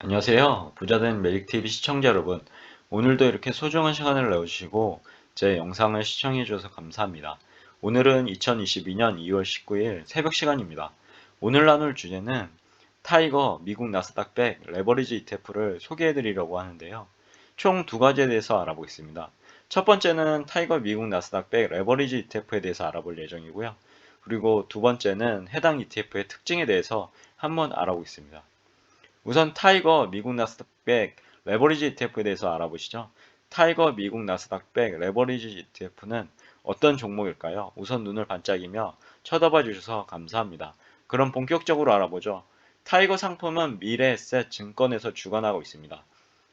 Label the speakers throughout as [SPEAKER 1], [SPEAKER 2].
[SPEAKER 1] 안녕하세요. 부자된 매직TV 시청자 여러분. 오늘도 이렇게 소중한 시간을 내주시고 제 영상을 시청해 주셔서 감사합니다. 오늘은 2022년 2월 19일 새벽 시간입니다. 오늘 나눌 주제는 타이거 미국 나스닥 100 레버리지 ETF를 소개해 드리려고 하는데요. 총 두 가지에 대해서 알아보겠습니다. 첫 번째는 타이거 미국 나스닥 100 레버리지 ETF에 대해서 알아볼 예정이고요. 그리고 두 번째는 해당 ETF의 특징에 대해서 한번 알아보겠습니다. 우선 타이거 미국 나스닥 100 레버리지 ETF에 대해서 알아보시죠. 타이거 미국 나스닥 100 레버리지 ETF는 어떤 종목일까요? 우선 눈을 반짝이며 쳐다봐 주셔서 감사합니다. 그럼 본격적으로 알아보죠. 타이거 상품은 미래에셋 증권에서 주관하고 있습니다.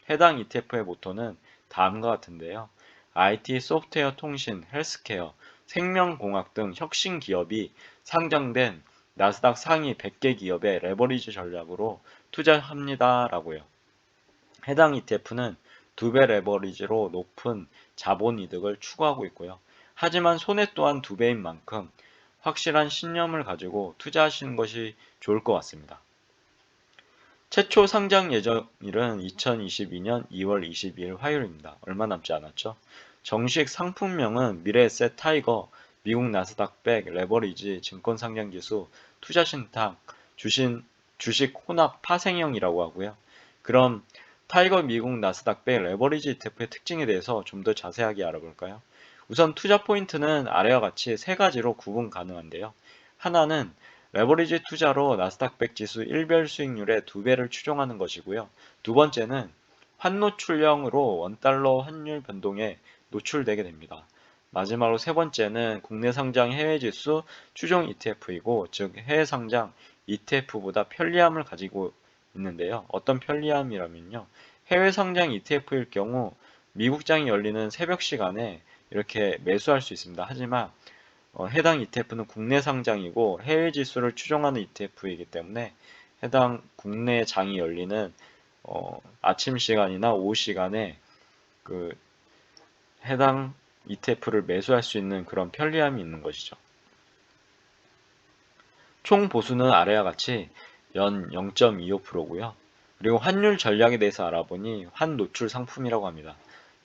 [SPEAKER 1] 해당 ETF의 모토는 다음과 같은데요. IT, 소프트웨어, 통신, 헬스케어, 생명공학 등 혁신 기업이 상장된 나스닥 상위 100개 기업의 레버리지 전략으로 투자합니다 라고요. 해당 ETF는 두 배 레버리지로 높은 자본 이득을 추구하고 있고요. 하지만 손해 또한 두 배인 만큼 확실한 신념을 가지고 투자하시는 것이 좋을 것 같습니다. 최초 상장 예정일은 2022년 2월 22일 화요일입니다. 얼마 남지 않았죠? 정식 상품명은 미래에셋 타이거 미국 나스닥 100 레버리지 증권 상장 지수 투자 신탁 주신 주식 혼합 파생형이라고 하고요. 그럼 타이거 미국 나스닥 100 레버리지 ETF의 특징에 대해서 좀 더 자세하게 알아볼까요? 우선 투자 포인트는 아래와 같이 세 가지로 구분 가능한데요. 하나는 레버리지 투자로 나스닥 100 지수 1별 수익률의 두배를 추종하는 것이고요. 두 번째는 환노출형으로 원달러 환율 변동에 노출되게 됩니다. 마지막으로 세 번째는 국내 상장 해외 지수 추종 ETF이고 즉 해외 상장 ETF보다 편리함을 가지고 있는데요. 어떤 편리함이라면요. 해외 상장 ETF일 경우 미국장이 열리는 새벽 시간에 이렇게 매수할 수 있습니다. 하지만 어, 해당 ETF는 국내 상장이고 해외 지수를 추종하는 ETF이기 때문에 해당 국내 장이 열리는 어, 아침 시간이나 오후 시간에 그 해당 ETF를 매수할 수 있는 그런 편리함이 있는 것이죠. 총 보수는 아래와 같이 연 0.25%고요. 그리고 환율 전략에 대해서 알아보니 환 노출 상품이라고 합니다.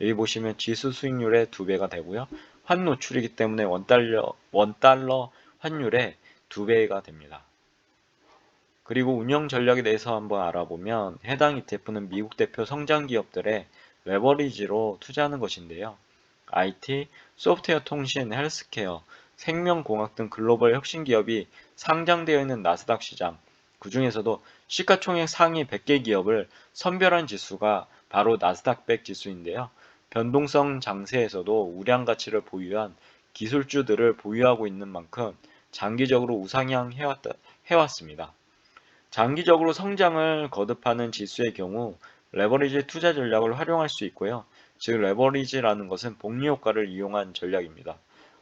[SPEAKER 1] 여기 보시면 지수 수익률의 두 배가 되고요. 환 노출이기 때문에 원달러, 원달러 환율의 두 배가 됩니다. 그리고 운영 전략에 대해서 한번 알아보면 해당 ETF는 미국 대표 성장 기업들의 레버리지로 투자하는 것인데요. IT, 소프트웨어 통신, 헬스케어, 생명공학 등 글로벌 혁신 기업이 상장되어 있는 나스닥 시장, 그 중에서도 시가총액 상위 100개 기업을 선별한 지수가 바로 나스닥 100 지수인데요. 변동성 장세에서도 우량 가치를 보유한 기술주들을 보유하고 있는 만큼 장기적으로 우상향 해왔다, 해왔습니다. 장기적으로 성장을 거듭하는 지수의 경우 레버리지 투자 전략을 활용할 수 있고요. 즉 레버리지라는 것은 복리 효과를 이용한 전략입니다.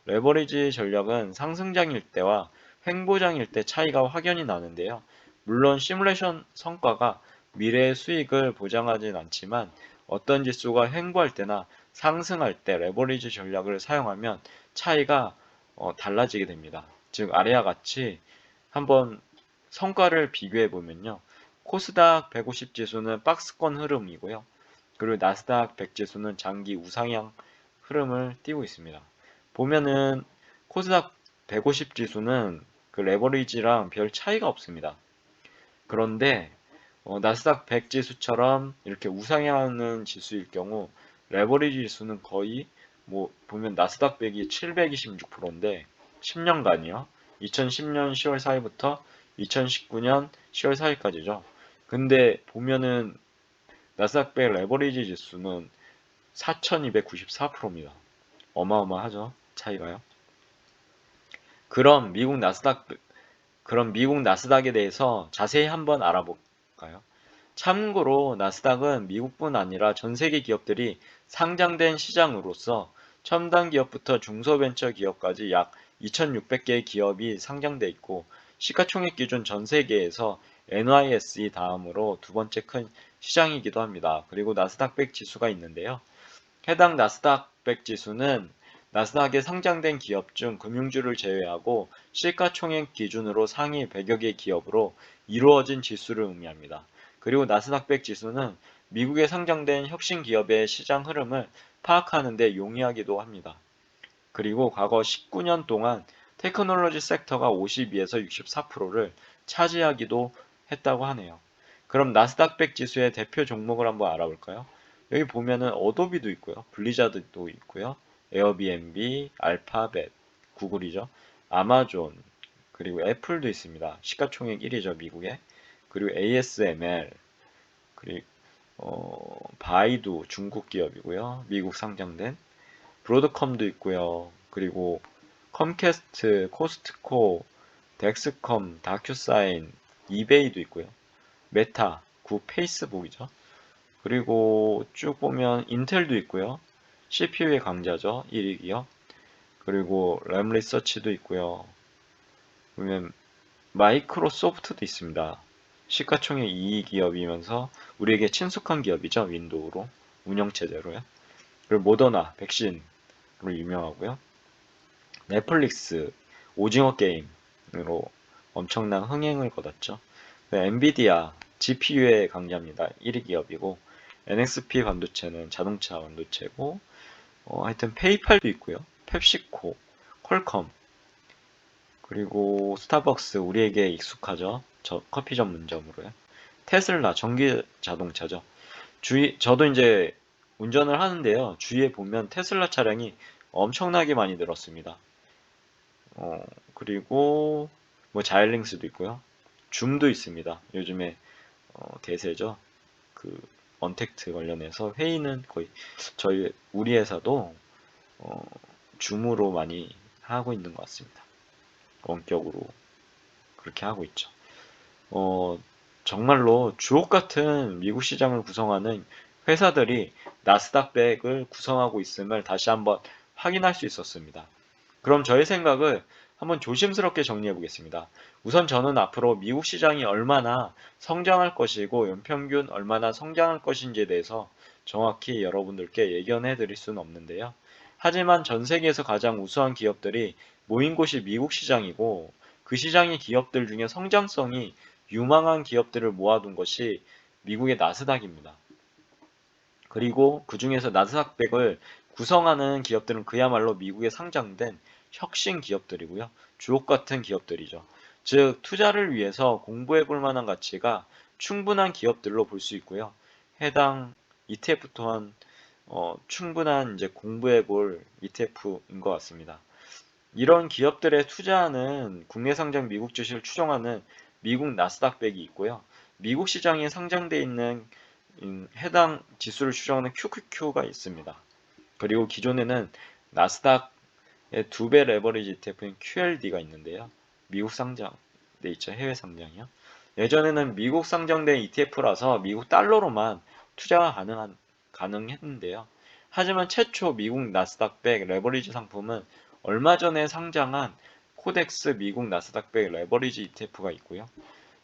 [SPEAKER 1] 레버리지 전략은 상승장일 때와 횡보장일 때 차이가 확연히 나는데요. 물론 시뮬레이션 성과가 미래의 수익을 보장하진 않지만 어떤 지수가 횡보할 때나 상승할 때 레버리지 전략을 사용하면 차이가 어, 달라지게 됩니다. 즉 아래와 같이 한번 성과를 비교해 보면요. 코스닥 150 지수는 박스권 흐름이고요. 그리고 나스닥 100 지수는 장기 우상향 흐름을 띄고 있습니다. 보면은 코스닥 150 지수는 그 레버리지랑 별 차이가 없습니다. 그런데 어, 나스닥 100 지수처럼 이렇게 우상향하는 지수일 경우 레버리지 지수는 거의 뭐 보면 나스닥 100이 726%인데 10년간이요. 2010년 10월 4일부터 2019년 10월 4일까지죠. 근데 보면은 나스닥 100 레버리지 지수는 4294%입니다. 어마어마하죠. 차이가요. 그럼 미국 나스닥 그럼 미국 나스닥에 대해서 자세히 한번 알아볼까요? 참고로 나스닥은 미국뿐 아니라 전 세계 기업들이 상장된 시장으로서 첨단 기업부터 중소벤처 기업까지 약 2,600개의 기업이 상장돼 있고 시가총액 기준 전 세계에서 NYSE 다음으로 두 번째 큰 시장이기도 합니다. 그리고 나스닥 100 지수가 있는데요. 해당 나스닥 100 지수는 나스닥에 상장된 기업 중 금융주를 제외하고 시가총액 기준으로 상위 100여 개 기업으로 이루어진 지수를 의미합니다. 그리고 나스닥백 지수는 미국에 상장된 혁신 기업의 시장 흐름을 파악하는 데 용이하기도 합니다. 그리고 과거 19년 동안 테크놀로지 섹터가 52에서 64%를 차지하기도 했다고 하네요. 그럼 나스닥백 지수의 대표 종목을 한번 알아볼까요? 여기 보면은 어도비도 있고요. 블리자드도 있고요. 에어비앤비, 알파벳, 구글이죠. 아마존, 그리고 애플도 있습니다. 시가총액 1위죠, 미국에. 그리고 ASML, 그리고 어, 바이두 중국 기업이고요. 미국 상장된 브로드컴도 있고요. 그리고 컴캐스트, 코스트코, 덱스컴, 다큐사인, 이베이도 있고요. 메타, 구 페이스북이죠. 그리고 쭉 보면 인텔도 있고요. CPU의 강자죠. 1위 기업. 그리고 램 리서치도 있고요. 보면 마이크로소프트도 있습니다. 시가총액 2위 기업이면서 우리에게 친숙한 기업이죠. 윈도우로 운영체제로요. 그리고 모더나 백신으로 유명하고요. 넷플릭스 오징어 게임으로 엄청난 흥행을 거뒀죠. 네, 엔비디아 GPU의 강자입니다. 1위 기업이고 NXP 반도체는 자동차 반도체고 어, 하여튼 페이팔도 있고요. 펩시코, 퀄컴 그리고 스타벅스 우리에게 익숙하죠. 저 커피 전문점으로요. 테슬라 전기 자동차죠. 주위 저도 이제 운전을 하는데요. 주위에 보면 테슬라 차량이 엄청나게 많이 늘었습니다. 어, 그리고 뭐 자일링스도 있고요. 줌도 있습니다. 요즘에 어, 대세죠. 그 언택트 관련해서 회의는 거의 저희 우리 회사도 어, 줌으로 많이 하고 있는 것 같습니다. 원격으로 그렇게 하고 있죠. 어, 정말로 주옥 같은 미국 시장을 구성하는 회사들이 나스닥백을 구성하고 있음을 다시 한번 확인할 수 있었습니다. 그럼 저의 생각을 한번 조심스럽게 정리해 보겠습니다. 우선 저는 앞으로 미국 시장이 얼마나 성장할 것이고 연평균 얼마나 성장할 것인지에 대해서 정확히 여러분들께 예견해 드릴 수는 없는데요. 하지만 전 세계에서 가장 우수한 기업들이 모인 곳이 미국 시장이고 그 시장의 기업들 중에 성장성이 유망한 기업들을 모아둔 것이 미국의 나스닥입니다. 그리고 그 중에서 나스닥 100을 구성하는 기업들은 그야말로 미국에 상장된 혁신 기업들이고요. 주옥 같은 기업들이죠. 즉, 투자를 위해서 공부해 볼 만한 가치가 충분한 기업들로 볼 수 있고요. 해당 ETF 또한 어, 충분한 이제 공부해 볼 ETF인 것 같습니다. 이런 기업들의 투자하는 국내 상장 미국 주식을 추정하는 미국 나스닥백이 있고요. 미국 시장에 상장되어 있는 음, 해당 지수를 추정하는 QQQ가 있습니다. 그리고 기존에는 나스닥의 두배 레버리지 ETF인 QLD가 있는데요. 미국 상장돼 있죠. 해외 상장이요. 예전에는 미국 상장된 ETF라서 미국 달러로만 투자가 가능한 가능했는데요. 하지만 최초 미국 나스닥 100 레버리지 상품은 얼마 전에 상장한 코덱스 미국 나스닥 100 레버리지 ETF가 있고요.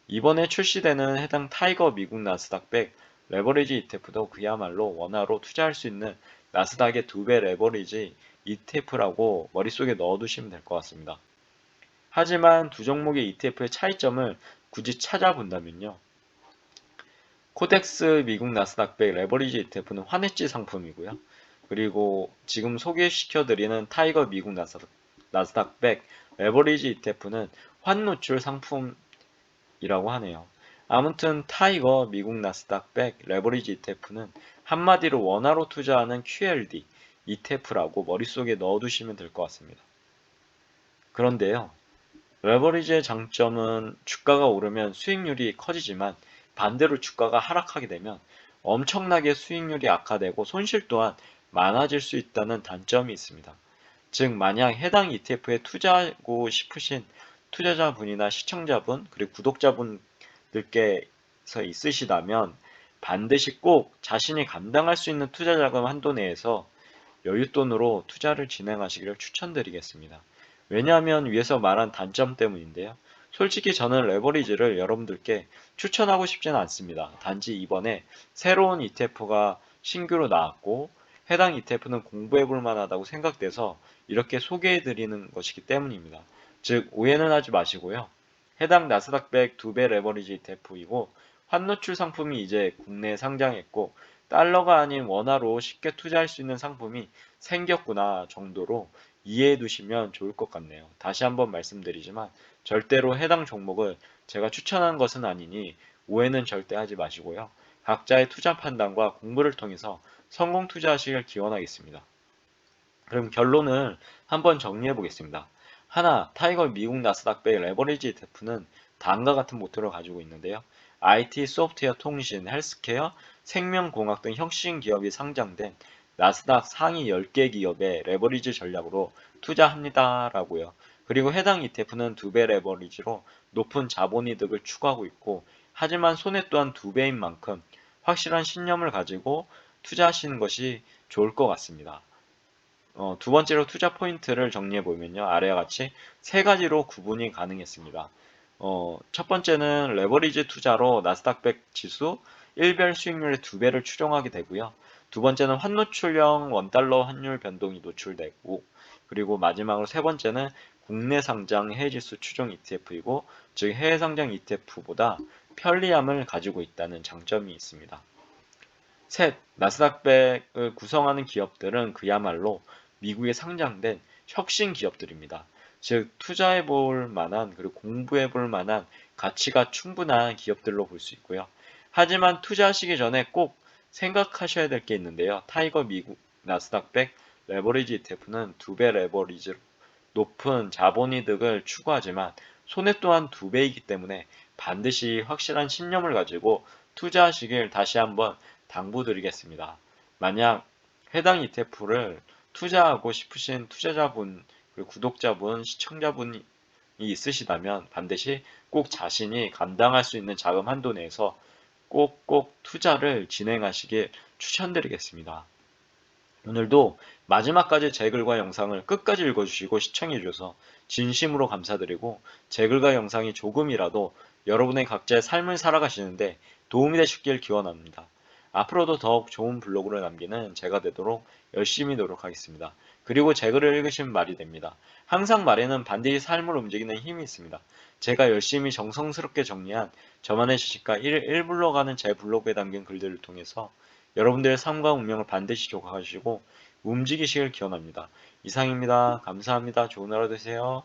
[SPEAKER 1] 이번에 출시되는 해당 타이거 미국 나스닥 100 레버리지 ETF도 그야말로 원화로 투자할 수 있는 나스닥의 두 배 레버리지 ETF라고 머릿속에 넣어두시면 될 것 같습니다. 하지만 두 종목의 ETF의 차이점을 굳이 찾아본다면요. 코덱스 미국 나스닥 100 레버리지 ETF는 환해지 상품이고요. 그리고 지금 소개시켜드리는 타이거 미국 나스닥, 나스닥 100 레버리지 ETF는 환노출 상품이라고 하네요. 아무튼 타이거 미국 나스닥 100 레버리지 ETF는 한마디로 원화로 투자하는 QLD ETF라고 머릿속에 넣어두시면 될 것 같습니다. 그런데요. 레버리지의 장점은 주가가 오르면 수익률이 커지지만 반대로 주가가 하락하게 되면 엄청나게 수익률이 악화되고 손실 또한 많아질 수 있다는 단점이 있습니다. 즉 만약 해당 ETF에 투자하고 싶으신 투자자분이나 시청자분 그리고 구독자분들께서 있으시다면 반드시 꼭 자신이 감당할 수 있는 투자 자금 한도 내에서 여윳돈으로 투자를 진행하시기를 추천드리겠습니다. 왜냐하면 위에서 말한 단점 때문인데요. 솔직히 저는 레버리지를 여러분들께 추천하고 싶지는 않습니다. 단지 이번에 새로운 ETF가 신규로 나왔고 해당 ETF는 공부해 볼 만하다고 생각돼서 이렇게 소개해 드리는 것이기 때문입니다. 즉 오해는 하지 마시고요. 해당 나스닥 100 2배 레버리지 ETF이고 환노출 상품이 이제 국내에 상장했고 달러가 아닌 원화로 쉽게 투자할 수 있는 상품이 생겼구나 정도로 이해해 두시면 좋을 것 같네요. 다시 한번 말씀드리지만 절대로 해당 종목을 제가 추천한 것은 아니니 오해는 절대 하지 마시고요. 각자의 투자 판단과 공부를 통해서 성공 투자하시길 기원하겠습니다. 그럼 결론을 한번 정리해 보겠습니다. 하나, 타이거 미국 나스닥배 레버리지 ETF는 다음과 같은 모토를 가지고 있는데요. IT, 소프트웨어, 통신, 헬스케어, 생명공학 등 혁신 기업이 상장된 나스닥 상위 10개 기업의 레버리지 전략으로 투자합니다라고요. 그리고 해당 ETF는 두 배 레버리지로 높은 자본이득을 추구하고 있고 하지만 손해 또한 두 배인 만큼 확실한 신념을 가지고 투자하시는 것이 좋을 것 같습니다. 어, 두 번째로 투자 포인트를 정리해 보면요. 아래와 같이 세 가지로 구분이 가능했습니다. 어, 첫 번째는 레버리지 투자로 나스닥 100 지수 1별 수익률의 두 배를 추정하게 되고요. 두 번째는 환노출형 원달러 환율 변동이 노출되고 그리고 마지막으로 세 번째는 국내 상장 해외지수 추종 ETF이고 즉 해외 상장 ETF보다 편리함을 가지고 있다는 장점이 있습니다. 셋, 나스닥 100을 구성하는 기업들은 그야말로 미국에 상장된 혁신 기업들입니다. 즉 투자해 볼 만한 그리고 공부해 볼 만한 가치가 충분한 기업들로 볼 수 있고요. 하지만 투자하시기 전에 꼭 생각하셔야 될 게 있는데요. 타이거 미국 나스닥 100 레버리지 ETF는 두 배 레버리지 높은 자본이득을 추구하지만 손해 또한 두 배이기 때문에 반드시 확실한 신념을 가지고 투자하시길 다시 한번 당부드리겠습니다. 만약 해당 ETF를 투자하고 싶으신 투자자분, 그리고 구독자분, 시청자분이 있으시다면 반드시 꼭 자신이 감당할 수 있는 자금 한도 내에서 꼭꼭 투자를 진행하시길 추천드리겠습니다. 오늘도 마지막까지 제 글과 영상을 끝까지 읽어주시고 시청해주셔서 진심으로 감사드리고 제 글과 영상이 조금이라도 여러분의 각자의 삶을 살아가시는데 도움이 되셨길 기원합니다. 앞으로도 더욱 좋은 블로그를 남기는 제가 되도록 열심히 노력하겠습니다. 그리고 제 글을 읽으시면 말이 됩니다. 항상 말에는 반드시 삶을 움직이는 힘이 있습니다. 제가 열심히 정성스럽게 정리한 저만의 지식과 1, 1불로 가는 제 블로그에 담긴 글들을 통해서 여러분들의 삶과 운명을 반드시 조각하시고 움직이시길 기원합니다. 이상입니다. 감사합니다. 좋은 하루 되세요.